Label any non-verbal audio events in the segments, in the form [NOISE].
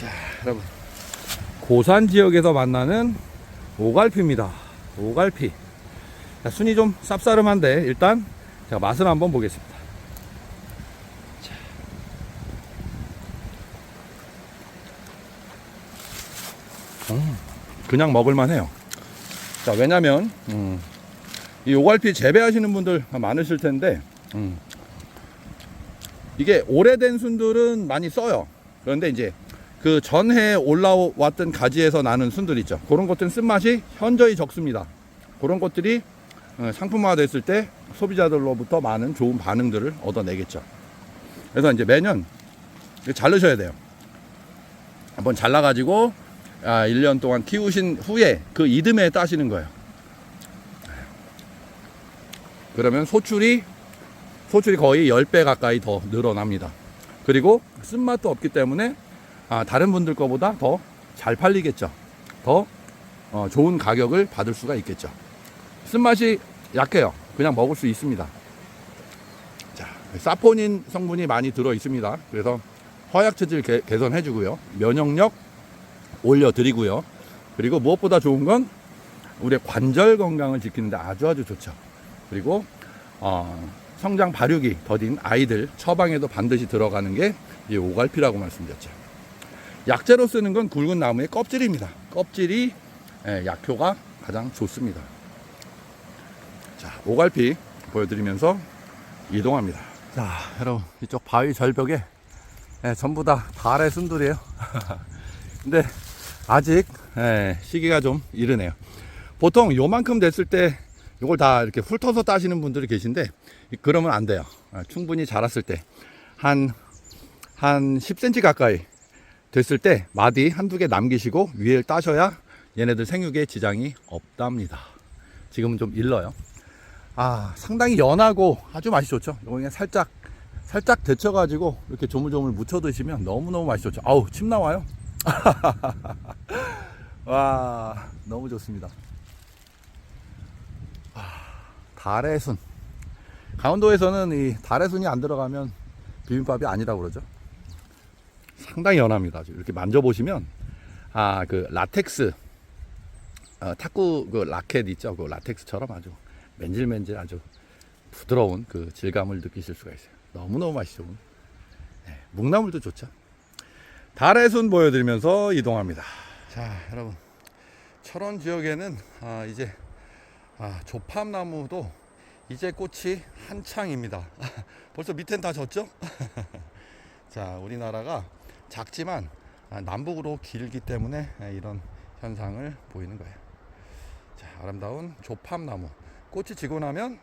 자, 여러분. 고산 지역에서 만나는 오갈피입니다. 오갈피. 자, 순이 좀 쌉싸름한데 일단 제가 맛을 한번 보겠습니다. 자. 음, 그냥 먹을만 해요. 자, 왜냐면 음, 이 오갈피 재배하시는 분들 많으실 텐데 음, 이게 오래된 순들은 많이 써요. 그런데 이제 그 전해 올라왔던 가지에서 나는 순들 있죠. 그런 것들은 쓴맛이 현저히 적습니다. 그런 것들이 어, 상품화 됐을 때 소비자들로부터 많은 좋은 반응들을 얻어내겠죠. 그래서 이제 매년 이거 자르셔야 돼요. 한번 잘라가지고 아, 1년 동안 키우신 후에 그 이듬해 따시는 거예요. 그러면 소출이 소출이 거의 10배 가까이 더 늘어납니다. 그리고 쓴맛도 없기 때문에 아, 다른 분들 거보다 더 잘 팔리겠죠. 더 어, 좋은 가격을 받을 수가 있겠죠. 쓴맛이 약해요. 그냥 먹을 수 있습니다. 자, 사포닌 성분이 많이 들어 있습니다. 그래서 허약 체질 개, 개선해 주고요. 면역력 올려 드리고요. 그리고 무엇보다 좋은 건 우리의 관절 건강을 지키는데 아주 아주 좋죠. 그리고 어, 성장 발육이 더딘 아이들 처방에도 반드시 들어가는 게 이 오갈피라고 말씀드렸죠. 약재로 쓰는 건 굵은 나무의 껍질입니다. 껍질이 예, 약효가 가장 좋습니다. 자, 오갈피 보여드리면서 이동합니다. 자, 여러분 이쪽 바위 절벽에 예, 전부 다 달의 순들이에요. [LAUGHS] 근데 아직 예, 시기가 좀 이르네요. 보통 요만큼 됐을 때 이걸 다 이렇게 훑어서 따시는 분들이 계신데 그러면 안 돼요. 아, 충분히 자랐을 때 한 한 10cm 가까이 됐을 때 마디 한두 개 남기시고 위에 따셔야 얘네들 생육에 지장이 없답니다. 지금은 좀 일러요. 아, 상당히 연하고 아주 맛이 좋죠. 이거 그냥 살짝 살짝 데쳐가지고 이렇게 조물조물 무쳐 드시면 너무너무 맛이 좋죠. 아우, 침 나와요. [LAUGHS] 와, 너무 좋습니다. 아, 달의 순. 강원도에서는 이 달의 순이 안 들어가면 비빔밥이 아니라고 그러죠. 상당히 연합니다. 이렇게 만져보시면, 아, 그 라텍스, 어, 탁구 그 라켓 있죠. 그 라텍스처럼 아주 맨질맨질 아주 부드러운 그 질감을 느끼실 수가 있어요. 너무너무 맛있죠. 네, 묵나물도 좋죠. 달의 순 보여드리면서 이동합니다. 자, 여러분. 철원 지역에는 아, 이제 아, 조팝나무도 이제 꽃이 한창입니다. [LAUGHS] 벌써 밑엔 다 졌죠? [LAUGHS] 자, 우리나라가 작지만 아, 남북으로 길기 때문에 아, 이런 현상을 보이는 거예요. 자, 아름다운 조팝나무. 꽃이 지고 나면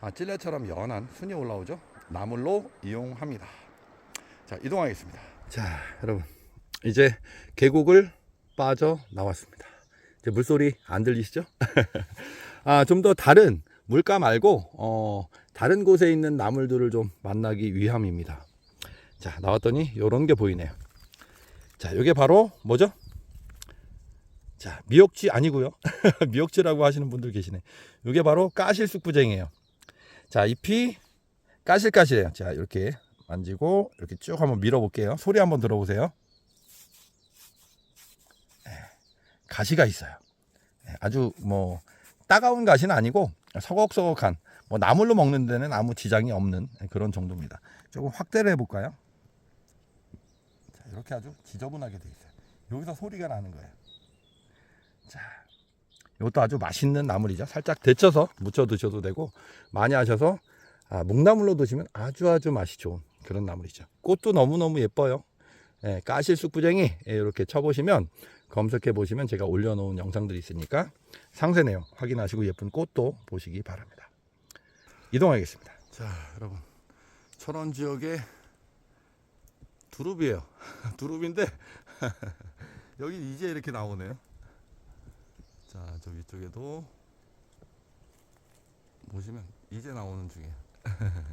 아, 찔레처럼 연한 순이 올라오죠. 나물로 이용합니다. 자, 이동하겠습니다. 자, 여러분. 이제 계곡을 빠져 나왔습니다. 이제 물소리 안 들리시죠? [LAUGHS] 아, 좀 더 다른 물가 말고 어, 다른 곳에 있는 나물들을 좀 만나기 위함입니다. 자, 나왔더니 요런 게 보이네요. 자, 요게 바로 뭐죠? 자, 미역쥐 아니고요. [LAUGHS] 미역쥐라고 하시는 분들 계시네. 요게 바로 까실쑥부쟁이에요. 자, 잎이 까실까실해요. 자, 이렇게 만지고 이렇게 쭉 한번 밀어볼게요. 소리 한번 들어보세요. 네, 가시가 있어요. 네, 아주 뭐 따가운 가시는 아니고 서걱서걱한 뭐 나물로 먹는 데는 아무 지장이 없는 그런 정도입니다. 조금 확대를 해볼까요? 자, 이렇게 아주 지저분하게 돼 있어요. 여기서 소리가 나는 거예요. 자, 이것도 아주 맛있는 나물이죠. 살짝 데쳐서 무쳐 드셔도 되고 많이 하셔서 아, 묵나물로 드시면 아주 아주 맛이 좋은 그런 나물이죠. 꽃도 너무 너무 예뻐요. 예, 까실 쑥부쟁이 예, 이렇게 쳐보시면 검색해 보시면 제가 올려놓은 영상들이 있으니까 상세 내용 확인하시고 예쁜 꽃도 보시기 바랍니다. 이동하겠습니다. 자, 여러분 철원 지역의 두릅이에요. [LAUGHS] 두릅인데 [LAUGHS] 여기 이제 이렇게 나오네요. 자, 저 위쪽에도 보시면 이제 나오는 중이에요. [LAUGHS]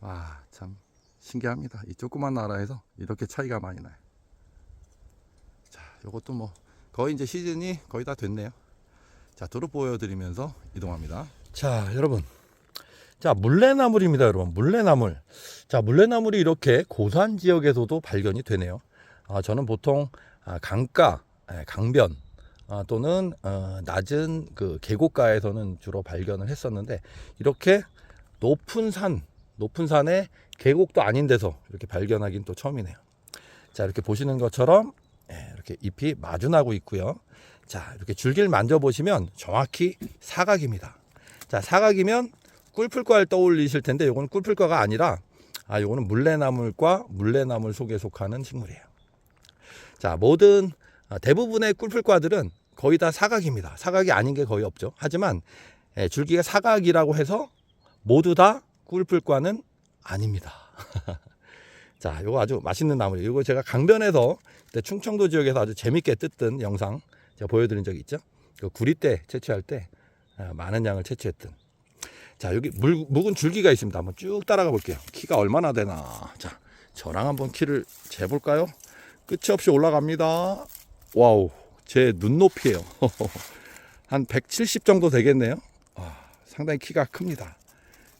와, 참 신기합니다. 이 조그만 나라에서 이렇게 차이가 많이 나요. 자, 요것도 뭐 거의 이제 시즌이 거의 다 됐네요. 자, 두릅 보여드리면서 이동합니다. 자, 여러분. 자, 물레나물입니다, 여러분. 물레나물. 자, 물레나물이 이렇게 고산 지역에서도 발견이 되네요. 아, 저는 보통 아, 강가, 예, 강변 아, 또는 어, 낮은 그 계곡가에서는 주로 발견을 했었는데 이렇게 높은 산, 높은 산에 계곡도 아닌 데서 이렇게 발견하긴 또 처음이네요. 자, 이렇게 보시는 것처럼 예, 이렇게 잎이 마주나고 있고요. 자, 이렇게 줄기를 만져보시면 정확히 사각입니다. 자, 사각이면 꿀풀과를 떠올리실 텐데 이거는 꿀풀과가 아니라 아, 요거는 물레나물과 물레나물 속에 속하는 식물이에요. 자, 모든 아, 대부분의 꿀풀과들은 거의 다 사각입니다. 사각이 아닌 게 거의 없죠. 하지만 예, 줄기가 사각이라고 해서 모두 다 꿀풀과는 아닙니다. [LAUGHS] 자, 요거 아주 맛있는 나물이에요. 요거 제가 강변에서 충청도 지역에서 아주 재밌게 뜯던 영상 제가 보여드린 적이 있죠. 그 구리대 채취할 때 아, 많은 양을 채취했던. 자, 여기 물, 묵은 줄기가 있습니다. 한번 쭉 따라가 볼게요. 키가 얼마나 되나. 자, 저랑 한번 키를 재볼까요? 끝이 없이 올라갑니다. 와우, 제 눈높이에요. [LAUGHS] 한 170 정도 되겠네요. 아, 상당히 키가 큽니다.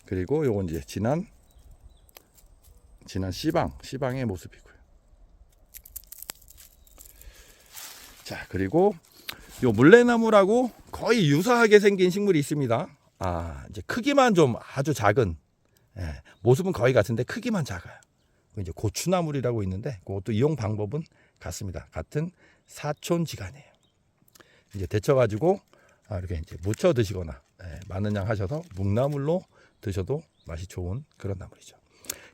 그리고 요건 이제 지난 지난 씨방, 씨방의 모습이고요. 자, 그리고 요 물레나무라고 거의 유사하게 생긴 식물이 있습니다. 아, 이제 크기만 좀 아주 작은, 예, 모습은 거의 같은데 크기만 작아요. 그 이제 고추나물이라고 있는데 그것도 이용 방법은 같습니다. 같은 사촌지간이에요. 이제 데쳐가지고 아, 이렇게 이제 무쳐 드시거나 예, 많은 양 하셔서 묵나물로 드셔도 맛이 좋은 그런 나물이죠.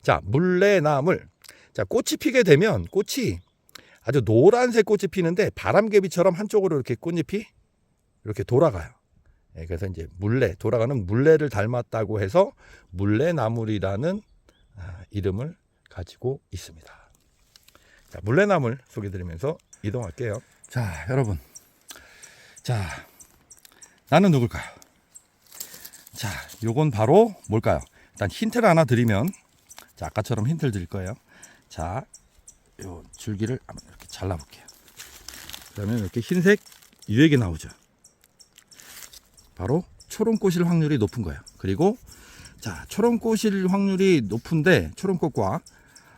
자, 물레나물. 자, 꽃이 피게 되면 꽃이 아주 노란색 꽃이 피는데 바람개비처럼 한쪽으로 이렇게 꽃잎이 이렇게 돌아가요. 예, 그래서 이제 물레, 돌아가는 물레를 닮았다고 해서 물레나물이라는 아, 이름을 가지고 있습니다. 자, 물레나물 소개드리면서 이동할게요. 자, 여러분. 자, 나는 누굴까요? 자, 요건 바로 뭘까요? 일단 힌트를 하나 드리면, 자, 아까처럼 힌트를 드릴 거예요. 자, 요 줄기를 이렇게 잘라 볼게요. 그러면 이렇게 흰색 유액이 나오죠. 바로 초롱꽃일 확률이 높은 거예요. 그리고 자, 초롱꽃일 확률이 높은데 초롱꽃과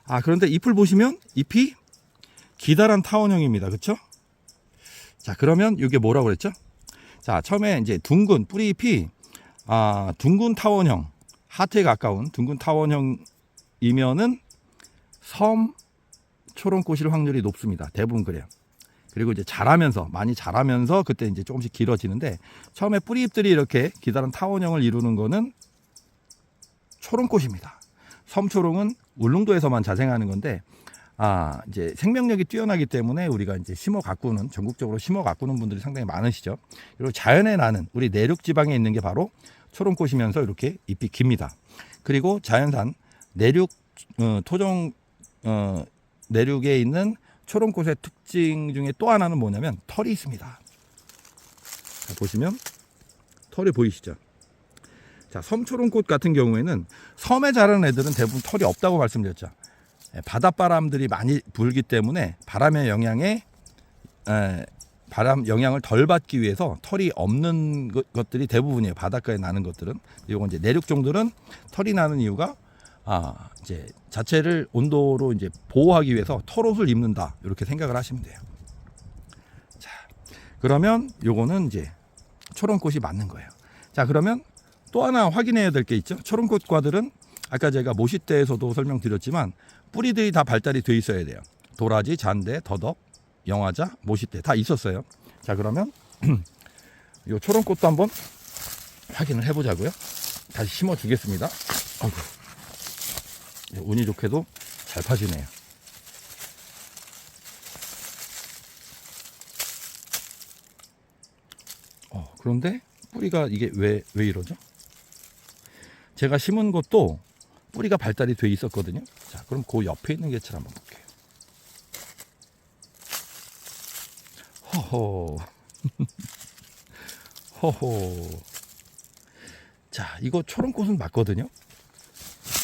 아, 그런데 잎을 보시면 잎이 기다란 타원형입니다. 그렇죠? 자, 그러면 이게 뭐라고 그랬죠? 자, 처음에 이제 둥근 뿌리 잎이 아, 둥근 타원형, 하트에 가까운 둥근 타원형이면은 섬 초롱꽃일 확률이 높습니다. 대부분 그래요. 그리고 이제 자라면서 많이 자라면서 그때 이제 조금씩 길어지는데 처음에 뿌리 잎들이 이렇게 기다란 타원형을 이루는 거는 초롱꽃입니다. 섬초롱은 울릉도에서만 자생하는 건데 아 이제 생명력이 뛰어나기 때문에 우리가 이제 심어 가꾸는 전국적으로 심어 가꾸는 분들이 상당히 많으시죠. 그리고 자연에 나는 우리 내륙 지방에 있는 게 바로 초롱꽃이면서 이렇게 잎이 깁니다. 그리고 자연산 내륙 어, 토종 어, 내륙에 있는 초롱꽃의 특징 중에 또 하나는 뭐냐면 털이 있습니다. 자, 보시면 털이 보이시죠? 자, 섬초롱꽃 같은 경우에는 섬에 자라는 애들은 대부분 털이 없다고 말씀드렸죠. 예, 바닷바람들이 많이 불기 때문에 바람의 영향에 에, 바람 영향을 덜 받기 위해서 털이 없는 것- 것들이 대부분이에요. 바닷가에 나는 것들은. 이건 이제 내륙 종들은 털이 나는 이유가 아, 이제 자체를 온도로 이제 보호하기 위해서 털옷을 입는다. 이렇게 생각을 하시면 돼요. 자, 그러면 요거는 이제 초롱꽃이 맞는 거예요. 자, 그러면 또 하나 확인해야 될 게 있죠. 초롱꽃과들은 아까 제가 모시대에서도 설명드렸지만 뿌리들이 다 발달이 돼 있어야 돼요. 도라지, 잔대, 더덕, 영화자, 모시대 다 있었어요. 자, 그러면 [CLEARS THROAT] 요 초롱꽃도 한번 확인을 해보자고요. 다시 심어 주겠습니다. 아이고. 예, 운이 좋게도 잘 파지네요. 어, 그런데 뿌리가 이게 왜, 왜 이러죠? 제가 심은 것도 뿌리가 발달이 돼 있었거든요. 자, 그럼 그 옆에 있는 개체를 한번 볼게요. 허허. [LAUGHS] 허허. 자, 이거 초롱꽃은 맞거든요.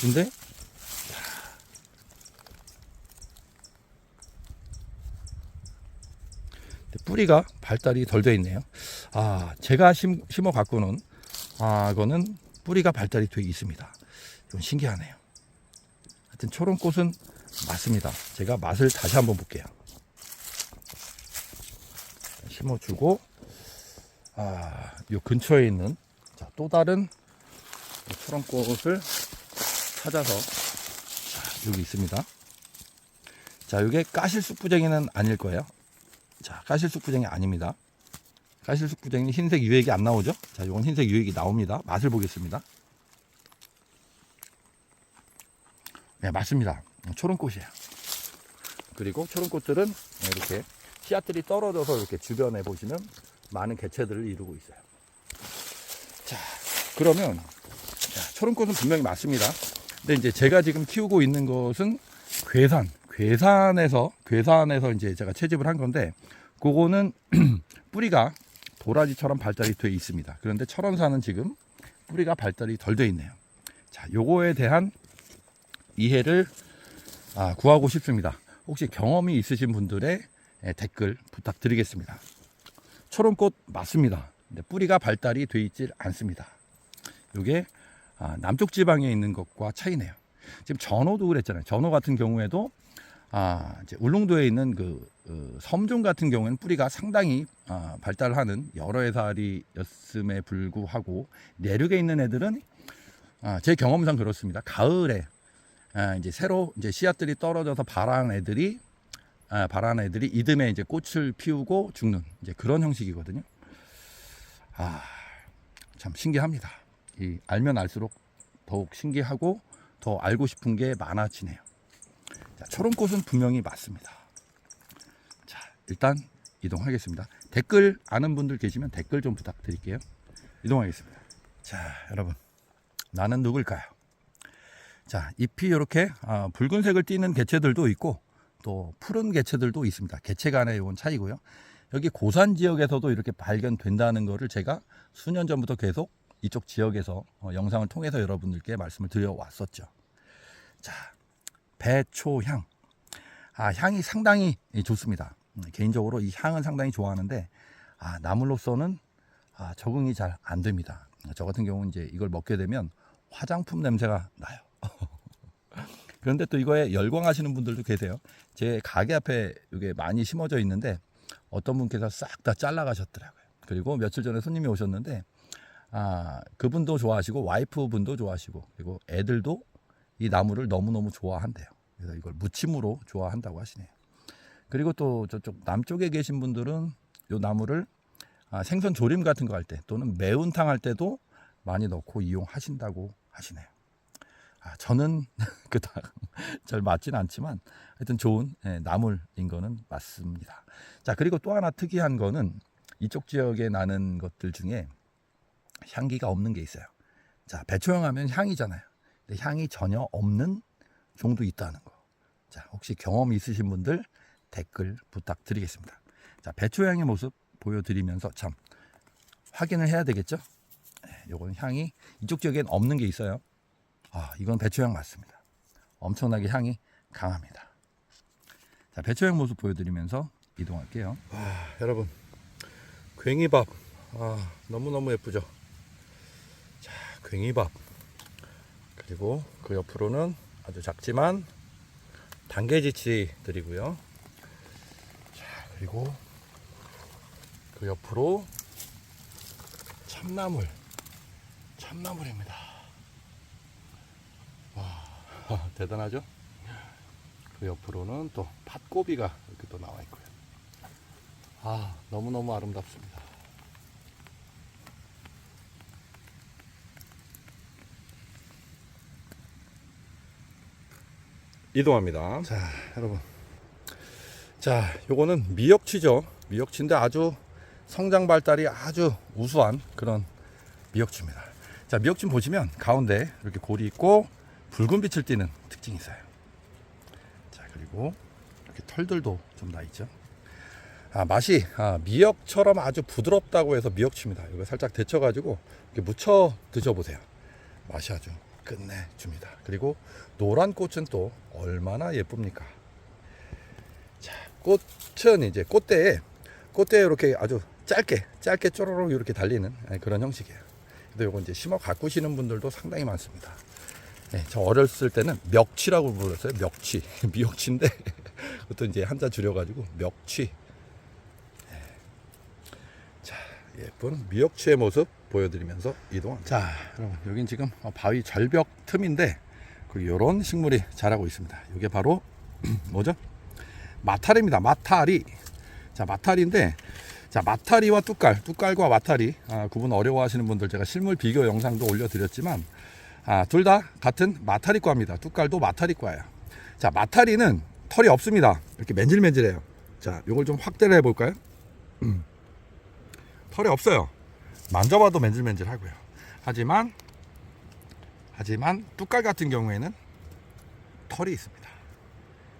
근데 뿌리가 발달이 덜 돼 있네요. 아, 제가 심, 심어 갖고는 아, 이거는 뿌리가 발달이 돼 있습니다. 이건 신기하네요. 하여튼 초롱꽃은 맞습니다. 제가 맛을 다시 한번 볼게요. 심어주고 아, 요 근처에 있는 자, 또 다른 이 초롱꽃을 찾아서 자, 여기 있습니다. 자, 이게 까실쑥부쟁이는 아닐 거예요. 자, 까실쑥부쟁이 아닙니다. 까실쑥부쟁이 흰색 유액이 안 나오죠? 자, 이건 흰색 유액이 나옵니다. 맛을 보겠습니다. 네, 맞습니다. 초롱꽃이에요. 그리고 초롱꽃들은 이렇게 씨앗들이 떨어져서 이렇게 주변에 보시면 많은 개체들을 이루고 있어요. 자, 그러면 자, 초롱꽃은 분명히 맞습니다. 근데 이제 제가 지금 키우고 있는 것은 괴산, 괴산에서 괴산에서 이제 제가 채집을 한 건데 그거는 [CLEARS THROAT] 뿌리가 도라지처럼 발달이 돼 있습니다. 그런데 철원산은 지금 뿌리가 발달이 덜 돼 있네요. 자, 요거에 대한 이해를 아, 구하고 싶습니다. 혹시 경험이 있으신 분들의 예, 댓글 부탁드리겠습니다. 초롱꽃 맞습니다. 근데 뿌리가 발달이 돼 있질 않습니다. 이게 아, 남쪽 지방에 있는 것과 차이네요. 지금 전어도 그랬잖아요. 전어 같은 경우에도 아, 이제 울릉도에 있는 그 어, 섬종 같은 경우에는 뿌리가 상당히 아, 발달하는 여러 해살이였음에 불구하고 내륙에 있는 애들은 아, 제 경험상 그렇습니다. 가을에 아, 이제 새로 이제 씨앗들이 떨어져서 발한 애들이 아, 발한 애들이 이듬해 이제 꽃을 피우고 죽는 이제 그런 형식이거든요. 아, 참 신기합니다. 이 알면 알수록 더욱 신기하고 더 알고 싶은 게 많아지네요. 자, 초롱꽃은 분명히 맞습니다. 자, 일단 이동하겠습니다. 댓글 아는 분들 계시면 댓글 좀 부탁드릴게요. 이동하겠습니다. 자, 여러분. 나는 누굴까요? 자, 잎이 이렇게 아, 붉은색을 띠는 개체들도 있고 또 푸른 개체들도 있습니다. 개체 간의 이건 차이고요. 여기 고산 지역에서도 이렇게 발견된다는 것을 제가 수년 전부터 계속 이쪽 지역에서 어, 영상을 통해서 여러분들께 말씀을 드려 왔었죠. 자, 배초향. 아, 향이 상당히 좋습니다. 음, 개인적으로 이 향은 상당히 좋아하는데 아, 나물로서는 아, 적응이 잘 안 됩니다. 저 같은 경우는 이제 이걸 먹게 되면 화장품 냄새가 나요. [LAUGHS] 그런데 또 이거에 열광하시는 분들도 계세요. 제 가게 앞에 이게 많이 심어져 있는데 어떤 분께서 싹 다 잘라 가셨더라고요. 그리고 며칠 전에 손님이 오셨는데 아, 그분도 좋아하시고 와이프 분도 좋아하시고 그리고 애들도 이 나무를 너무너무 좋아한대요. 그래서 이걸 무침으로 좋아한다고 하시네요. 그리고 또 저쪽 남쪽에 계신 분들은 이 나무를 아, 생선 조림 같은 거 할 때 또는 매운탕 할 때도 많이 넣고 이용하신다고 하시네요. 아, 저는 [LAUGHS] 그닥 잘 맞진 않지만 하여튼 좋은 예, 나물인 거는 맞습니다. 자 그리고 또 하나 특이한 거는 이쪽 지역에 나는 것들 중에 향기가 없는 게 있어요. 자 배초향 하면 향이잖아요. 향이 전혀 없는 종도 있다는 거. 자 혹시 경험 있으신 분들 댓글 부탁드리겠습니다. 자 배초향의 모습 보여드리면서 참 확인을 해야 되겠죠? 요건 향이 이쪽 지역엔 없는 게 있어요. 아, 이건 배추향 맞습니다. 엄청나게 향이 강합니다. 자, 배추향 모습 보여드리면서 이동할게요. 아, 여러분, 괭이밥. 아, 너무 너무 예쁘죠? 자, 괭이밥. 그리고 그 옆으로는 아주 작지만 단계지치들이고요. 자, 그리고 그 옆으로 참나물. 참나물입니다. 와, [LAUGHS] 대단하죠? 그 옆으로는 또 팥고비가 이렇게 또 나와 있고요. 아, 너무너무 아름답습니다. 이동합니다. 자, 여러분. 자, 요거는 미역치죠. 미역치인데 아주 성장 발달이 아주 우수한 그런 미역치입니다. 자, 미역찜 보시면 가운데 이렇게 골이 있고 붉은 빛을 띠는 특징이 있어요. 자, 그리고 이렇게 털들도 좀 나 있죠. 아, 맛이 아, 미역처럼 아주 부드럽다고 해서 미역칩니다. 이거 살짝 데쳐가지고 이렇게 무쳐 드셔보세요. 맛이 아주 끝내줍니다. 그리고 노란 꽃은 또 얼마나 예쁩니까? 자, 꽃은 이제 꽃대에 꽃대에 이렇게 아주 짧게 짧게 쪼로록 이렇게 달리는 그런 형식이에요. 근데 요거 이제 심어 가꾸시는 분들도 상당히 많습니다. 네, 저 어렸을 때는 멱치라고 불렀어요. 멱치. [LAUGHS] 미역치인데 [LAUGHS] 그것도 이제 한자 줄여가지고 멱치. 네. 예쁜 미역치의 모습 보여드리면서 이동합니다. 자, 여러분 여긴 지금 어, 바위 절벽 틈인데 그 이런 식물이 자라고 있습니다. 이게 바로 [CLEARS THROAT] 뭐죠? 마타리입니다. 마타리. 자, 마타리인데 자, 마타리와 뚝깔, 뚝깔과 마타리 아, 구분 어려워하시는 분들 제가 실물 비교 영상도 올려드렸지만 아, 둘 다 같은 마타리과입니다. 뚝깔도 마타리과예요. 자, 마타리는 털이 없습니다. 이렇게 맨질맨질해요. 자, 이걸 좀 확대를 해볼까요? 음. 털이 없어요. 만져봐도 맨질맨질하고요. 하지만 하지만 뚝깔 같은 경우에는 털이 있습니다.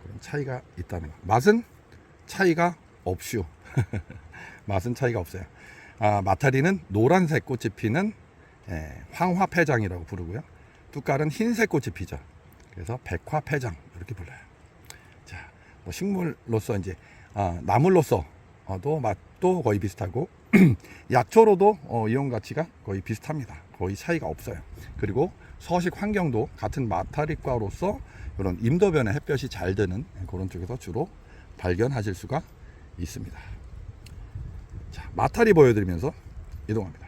그런 차이가 있다는 거. 맛은 차이가 없슈. [LAUGHS] 맛은 차이가 없어요. 아, 마타리는 노란색 꽃이 피는 예, 황화패장이라고 부르고요. 뚝깔은 흰색 꽃이 피죠. 그래서 백화패장 이렇게 불러요. 자, 뭐 식물로서 이제 아, 나물로서도 맛도 거의 비슷하고 [CLEARS THROAT] 약초로도 어, 이용 가치가 거의 비슷합니다. 거의 차이가 없어요. 그리고 서식 환경도 같은 마타리과로서 이런 임도변에 햇볕이 잘 드는 그런 쪽에서 주로 발견하실 수가 있습니다. 자, 마타리 보여드리면서 이동합니다.